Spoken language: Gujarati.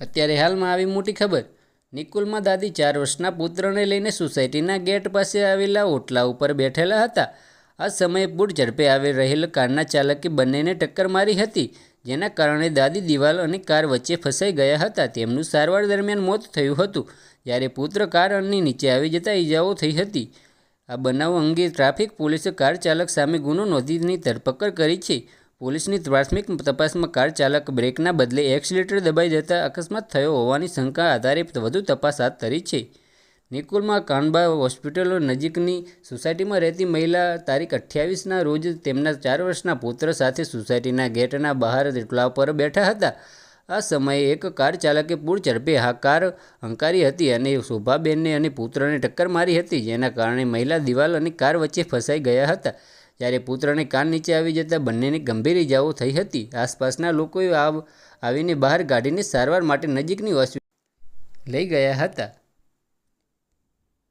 અત્યારે હાલમાં આવી મોટી ખબર. નિકુલમાં દાદી ચાર વર્ષના પુત્રને લઈને સોસાયટીના ગેટ પાસે આવેલા ઓટલા ઉપર બેઠેલા હતા. આ સમયે પૂર ઝડપે આવી રહેલ કારના ચાલકે બંનેને ટક્કર મારી હતી, જેના કારણે દાદી દિવાલ અને કાર વચ્ચે ફસાઈ ગયા હતા. તેમનું સારવાર દરમિયાન મોત થયું હતું, જ્યારે પુત્ર કાર કારની નીચે આવી જતા ઈજાઓ થઈ હતી. આ બનાવ અંગે ટ્રાફિક પોલીસે કાર ચાલક સામે ગુનો નોંધીની ધરપકડ કરી છે. પોલીસની પ્રાથમિક તપાસમાં કાર ચાલક બ્રેકના બદલે એક્સિલેટર દબાઈ જતા અકસ્માત થયો હોવાની શંકા આધારે વધુ તપાસ હાથ ધરી છે. નિકુલમાં કાનબા હોસ્પિટલ નજીકની સોસાયટીમાં રહેતી મહિલા તારીખ અઠ્યાવીસના રોજ તેમના ચાર વર્ષના પુત્ર સાથે સોસાયટીના ગેટના બહાર ઓટલા પર બેઠા હતા. આ સમયે એક કાર ચાલકે પૂર ઝડપે હા કાર હંકારી હતી અને શોભાબેનને અને પુત્રને ટક્કર મારી હતી, જેના કારણે મહિલા દિવાલ અને કાર વચ્ચે ફસાઈ ગયા હતા. જ્યારે પુત્રને કાન નીચે આવી જતાં બંનેને ગંભીર ઇજાઓ થઈ હતી. આસપાસના લોકોએ આવ, આવીને બહાર કાઢીને સારવાર માટે નજીકની હોસ્પિટલ લઈ ગયા હતા.